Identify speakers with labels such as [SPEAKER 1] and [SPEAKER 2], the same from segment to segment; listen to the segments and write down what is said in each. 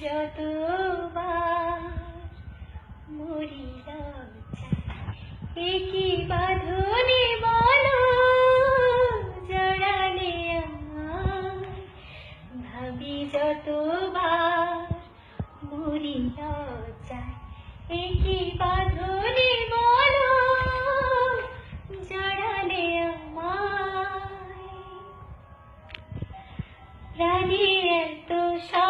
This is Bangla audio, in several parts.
[SPEAKER 1] যতবার মরি বাঁধনে বলো জড়ালে ভাবি যতবার মরি লজ্জায় বলো জড়ালে আমায় রানী এত স্বপ্নে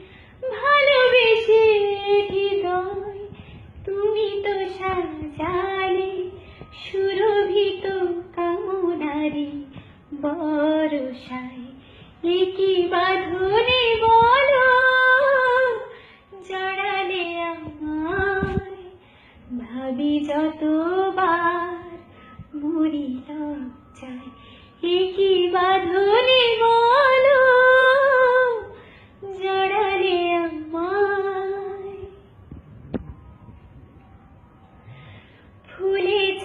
[SPEAKER 1] ভালোবেসে হৃদয়, তুমি তো সাজালে সুরভিত কামনারে বরসায়। একই বাঁধনে বলো জড়ালে আমায়। ভাবি যতবার মরি লজ্জায় একই বাঁধনে বলো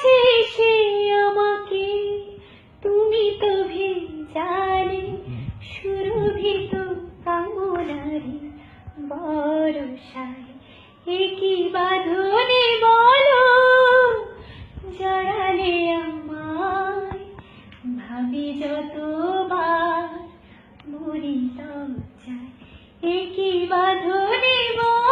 [SPEAKER 1] কাছে এসে আমাকে। তুমি তো ভেজালে, সুরভিত কামনারে বরসায়। একই বাঁধনে বলো? জড়ালে আমায়। ভাবি যতবার মরি লজ্জায় একই বাঁধনে বলো?